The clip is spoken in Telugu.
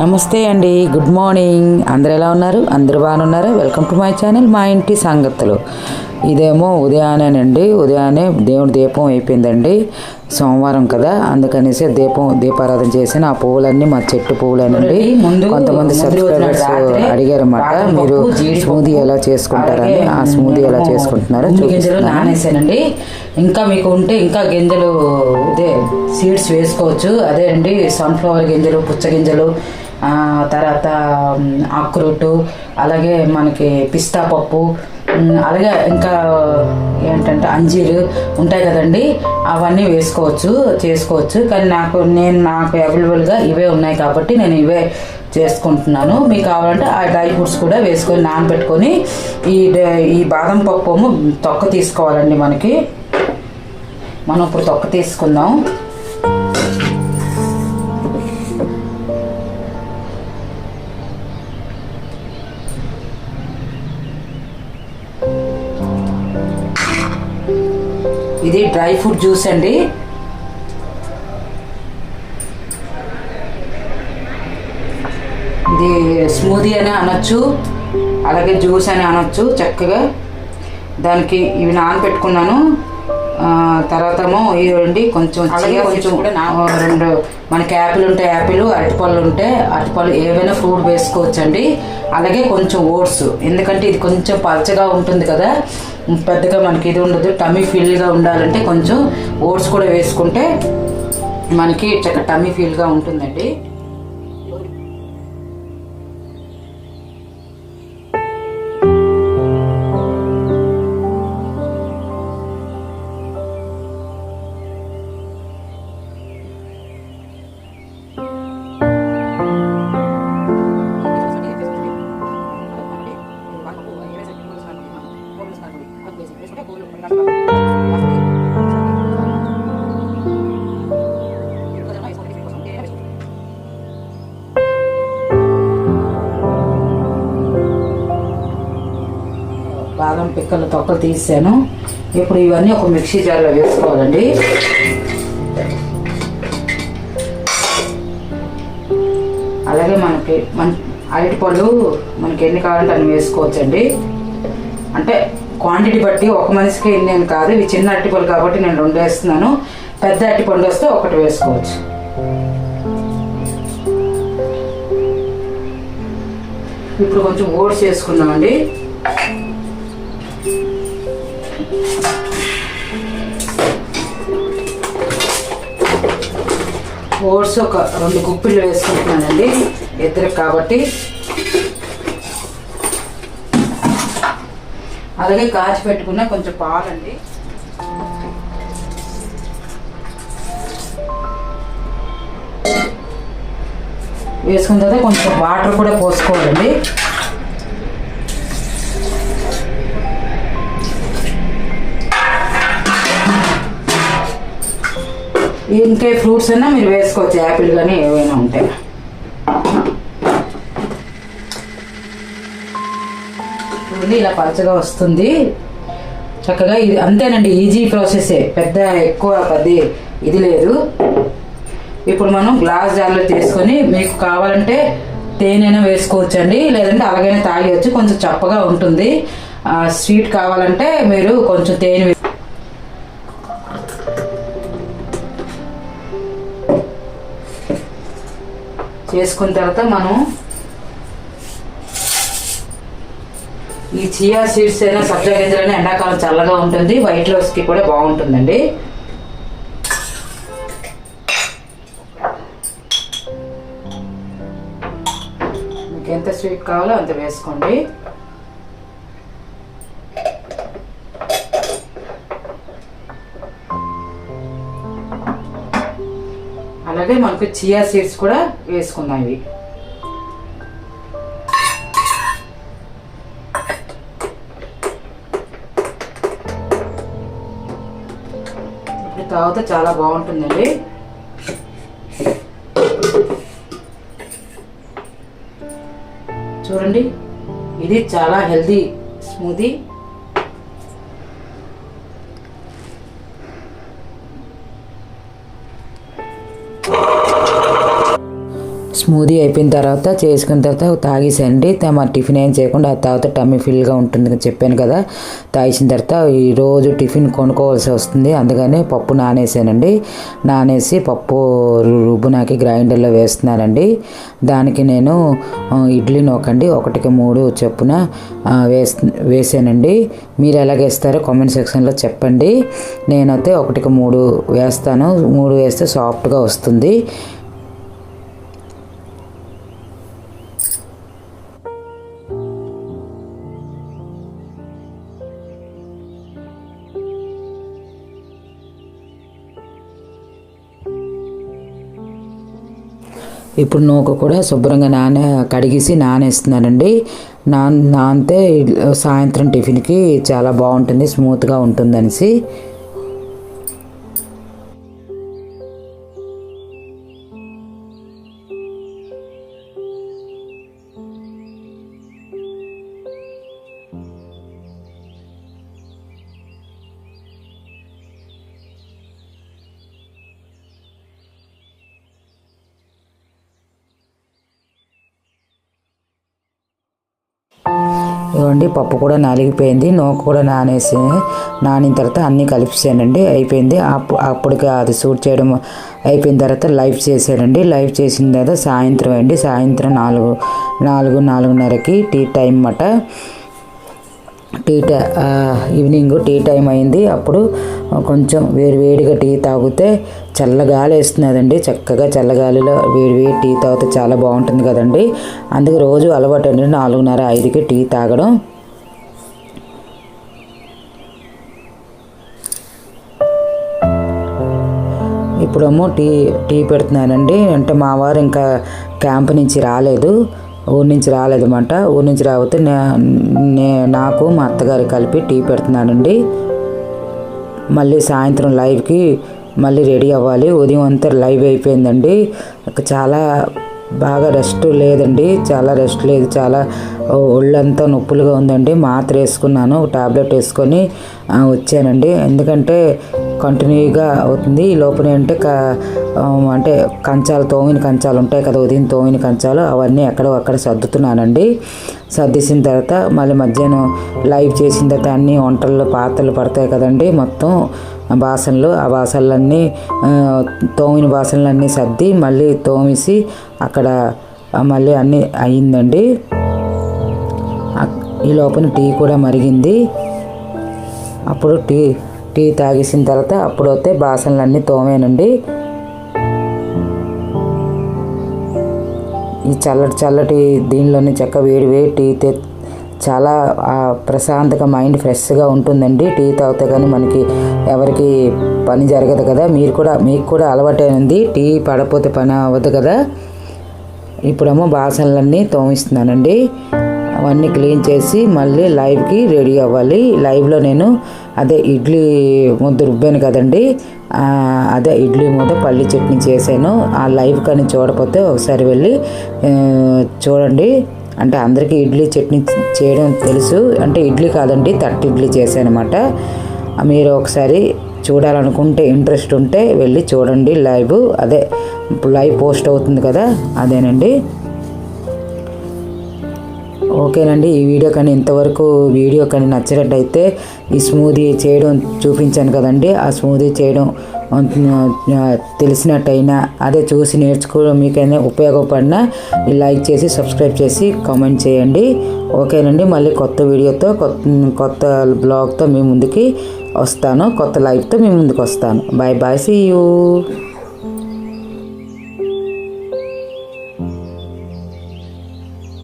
నమస్తే అండి గుడ్ మార్నింగ్. అందరు ఎలా ఉన్నారు? అందరు బాగానున్నారు వెల్కమ్ టు మై ఛానల్ మా ఇంటి సంగతులు. ఇదేమో ఉదయానేనండి ఉదయాన్నే దేవుడి దీపం అయిపోయిందండి. సోమవారం కదా. అందుకనేసి దీపం దీపారాధన చేసిన ఆ పువ్వులన్నీ మా చెట్టు పువ్వులేనండి. ముందు కొంతమంది ముందు సబ్స్క్రైబర్స్ అడిగారన్నమాట. మీరు స్మూదీ ఎలా చేసుకుంటారని. ఆ స్మూదీ ఎలా నేను చేసుకుంటున్నారో నానేసానండి. ఇంకా మీకు ఉంటే ఇంకా గింజలు ఇదే సీడ్స్ వేసుకోవచ్చు. అదే అండి సన్ఫ్లవర్ గింజలు పుచ్చ గింజలు తర్వాత మ్, ఆకురొట్టు అలాగే మనకి పిస్తా పప్పు అలాగే ఇంకా ఏంటంటే అంజీరు ఉంటాయి కదండి అవన్నీ వేసుకోవచ్చు చేసుకోవచ్చు. కానీ నాకు నేను నాకు అవైలబుల్గా ఇవే ఉన్నాయి కాబట్టి నేను ఇవే చేసుకుంటున్నాను. మీకు కావాలంటే ఆ డ్రై ఫ్రూట్స్ కూడా వేసుకొని నానబెట్టుకొని ఈ ఈ బాదం పప్పు తొక్క తీసుకోవాలండి మనకి. మనం ఇప్పుడు తొక్క తీసుకుందాం. ఇది డ్రై ఫ్రూట్ జ్యూస్ అండి. ఇది స్మూదీ అని అనొచ్చు అలాగే జ్యూస్ అని అనొచ్చు చక్కగా. దానికి ఇవి నానబెట్టుకున్నాను. ఆ, తర్వాత ఏమో ఇవ్వండి కొంచెం కొంచెం రెండు మనకి యాపిల్ ఉంటే యాపిల్ అరటిపళ్ళు ఉంటే అరటిపళ్ళు ఏవైనా ఫ్రూట్ వేసుకోవచ్చు అండి అలాగే కొంచెం ఓట్స్ ఎందుకంటే ఇది కొంచెం పలచగా ఉంటుంది కదా పెద్దగా మనకి ఇది ఉండదు టమీ ఫిల్గా ఉండాలంటే కొంచెం ఓట్స్ కూడా వేసుకుంటే మనకి చక్క టమీ ఫీల్గా ఉంటుందండి. బాదం పిక్కల తొక్కలు తీసాను ఇప్పుడు ఇవన్నీ ఒక మిక్సీ జార్లో వేసుకోవాలండి. అలాగే మనకి మన అరటిపళ్ళు మనకి ఎన్ని కావాలంటే అన్ని వేసుకోవచ్చండి. అంటే క్వాంటిటీ బట్టి ఒక మనిషికి ఎన్ని అని కాదు. ఇవి చిన్న అరటిపళ్ళు కాబట్టి నేను రెండు వేస్తున్నాను. పెద్ద అరటిపండు వస్తే ఒకటి వేసుకోవచ్చు. ఇప్పుడు కొంచెం ఓట్స్ వేసుకుందామండి ఓట్స్ ఒక రెండు గుప్పిళ్ళు వేసుకుంటున్నానండి. ఇద్దరికి కాబట్టి. అలాగే కాచి పెట్టుకున్న కొంచెం పాలండి. వేసుకున్న తర్వాత కొంచెం వాటర్ కూడా పోసుకోవాలండి. ఇంకే ఫ్రూట్స్ అయినా మీరు వేసుకోవచ్చు యాపిల్ కానీ ఏవైనా ఉంటాయి చూడండి ఇలా పలచగా వస్తుంది. చక్కగా ఇది అంతేనండి ఈజీ ప్రాసెసే. పెద్ద ఎక్కువ పెద్ద ఇది లేదు. ఇప్పుడు మనం గ్లాస్ జార్లో తీసుకొని మీకు కావాలంటే తేనెైనా వేసుకోవచ్చండి లేదంటే అలాగైనా తాగేయచ్చు. కొంచెం చప్పగా ఉంటుంది. స్వీట్ కావాలంటే మీరు కొంచెం తేనె వేసుకున్న తర్వాత మనం ఈ చియా సీడ్స్ అయినా సబ్జా గింజలైనా ఎండాకాలం చల్లగా ఉంటుంది. వైట్కి కూడా బాగుంటుందండి. మీకు ఎంత స్వీట్ కావాలో అంత వేసుకోండి. అలాగే మనకు చియా సీడ్స్ కూడా వేసుకుందాం ఇవి ఇప్పుడు తాగితే చాలా బాగుంటుందండి. చూడండి ఇది చాలా హెల్దీ స్మూదీ. స్మూదీ అయిపోయిన తర్వాత చేసుకున్న తర్వాత తాగేసండి మా టిఫిన్ ఏం చేయకుండా ఆ తర్వాత టమ్మీ ఫిల్గా ఉంటుంది అని చెప్పాను కదా. తాగేసిన తర్వాత ఈ రోజు టిఫిన్ కొనుక్కోవాల్సి వస్తుంది. అందుకని పప్పు నానేసానండి. నానేసి పప్పు రుబ్బునాకి గ్రైండర్లో వేస్తున్నానండి. దానికి నేను ఇడ్లీ నోకండి. ఒకటికి మూడు చొప్పున ఆ, వేస్ వేసానండి. మీరు ఎలాగేస్తారో కామెంట్ సెక్షన్లో చెప్పండి. నేనైతే ఒకటికి మూడు వేస్తాను. మూడు వేస్తే సాఫ్ట్గా వస్తుంది. ఇప్పుడు నూక కూడా శుభ్రంగా నానే కడిగేసి నానేస్తున్నానండి. నా నానితే సాయంత్రం టిఫిన్కి చాలా బాగుంటుంది స్మూత్గా ఉంటుందనేసి. ఇవ్వండి పప్పు కూడా నలిగిపోయింది నూక కూడా నానేసి నానిన తర్వాత అన్నీ కలిపేసానండి అయిపోయింది. అప్పు అప్పటికి అది సూట్ చేయడం అయిపోయిన తర్వాత లైవ్ చేశానండి లైవ్ చేసిన తర్వాత సాయంత్రం అండి సాయంత్రం నాలుగు నాలుగు నాలుగున్నరకి టీ టైం అన్నమాట tea time evening tea time అయింది. అప్పుడు కొంచెం వేడి వేడిగా టీ తాగితే చల్లగాలి వేస్తున్నదండి. చక్కగా చల్లగాలిలో వేడి వేడి టీ తాగితే చాలా బాగుంటుంది కదండి. అందుకే రోజు అలవాటు అండి నాలుగున్నర ఐదుకి టీ తాగడం. ఇప్పుడేమో టీ టీ పెడుతున్నానండి. అంటే మా వారు ఇంకా క్యాంప్ నుంచి రాలేదు. ఊరి నుంచి రాలేదన్నమాట. ఊరి నుంచి రాకపోతే నే- నే నాకు మా అత్తగారు కలిపి టీ పెడుతున్నానండి మళ్ళీ సాయంత్రం లైవ్కి మళ్ళీ రెడీ అవ్వాలి. ఉదయం అంతా లైవ్ అయిపోయిందండి. చాలా బాగా రెస్ట్ లేదండి. చాలా రెస్ట్ లేదు. చాలా ఒళ్ళంతా నొప్పులుగా ఉందండి. మాత్ర వేసుకున్నాను. టాబ్లెట్ వేసుకొని వచ్చానండి. ఎందుకంటే కంటిన్యూగా అవుతుంది. ఈ లోపల అంటే క అంటే కంచాలు తోమిన కంచాలు ఉంటాయి కదా ఉదయం తోమిన కంచాలు అవన్నీ ఎక్కడో అక్కడ సర్దుతున్నానండి. సర్దేసిన తర్వాత మళ్ళీ మధ్యాహ్నం లైవ్ చేసిన తర్వాత అన్ని వంటల్లో పాత్రలు పడతాయి కదండి మొత్తం. బాసనలు ఆ బాసనలన్నీ తోమిన బాసనలన్నీ సర్ది మళ్ళీ తోమేసి అక్కడ మళ్ళీ అన్నీ అయిందండి. ఈ లోపల టీ కూడా మరిగింది. అప్పుడు టీ టీ తాగేసిన తర్వాత అప్పుడు వస్తే బాసనలన్నీ తోమేనండి ఈ చల్లటి చల్లటి దీనిలోనే చక్క వేడి వేడి టీ తే చాలా ప్రశాంతంగా మైండ్ ఫ్రెష్గా ఉంటుందండి. టీ తాగితే కానీ మనకి ఎవరికి పని జరగదు కదా. మీరు కూడా మీకు కూడా అలవాటైంది. టీ పడపోతే పని అవ్వదు కదా. ఇప్పుడేమో బాసనలన్నీ తోమిస్తున్నానండి. అవన్నీ క్లీన్ చేసి మళ్ళీ లైవ్కి రెడీ అవ్వాలి. లైవ్లో నేను అదే ఇడ్లీ ముద్ద రుబ్బాను కదండి. అదే ఇడ్లీ ముద్ద పల్లి చట్నీ చేశాను. ఆ లైవ్ కానీ చూడకపోతే ఒకసారి వెళ్ళి చూడండి. అంటే అందరికీ ఇడ్లీ చట్నీ చేయడం తెలుసు. అంటే ఇడ్లీ కాదండి తట్టి ఇడ్లీ చేశాను అనమాట మీరు ఒకసారి చూడాలనుకుంటే ఇంట్రెస్ట్ ఉంటే వెళ్ళి చూడండి లైవ్. అదే లైవ్ పోస్ట్ అవుతుంది కదా అదేనండి. ఓకేనండి. ఈ వీడియో కానీ ఇంతవరకు వీడియో కానీ నచ్చినట్టయితే ఈ స్మూదీ చేయడం చూపించాను కదండి. ఆ స్మూదీ చేయడం తెలిసినట్టయినా అదే చూసి నేర్చుకోవడం మీకైనా ఉపయోగపడినా ఈ లైక్ చేసి సబ్స్క్రైబ్ చేసి కామెంట్ చేయండి. ఓకేనండి. మళ్ళీ కొత్త వీడియోతో కొత్త కొత్త బ్లాగ్తో మీ ముందుకి వస్తాను. కొత్త లైఫ్తో మీ ముందుకు వస్తాను బాయ్ బాయ్ సీ యూ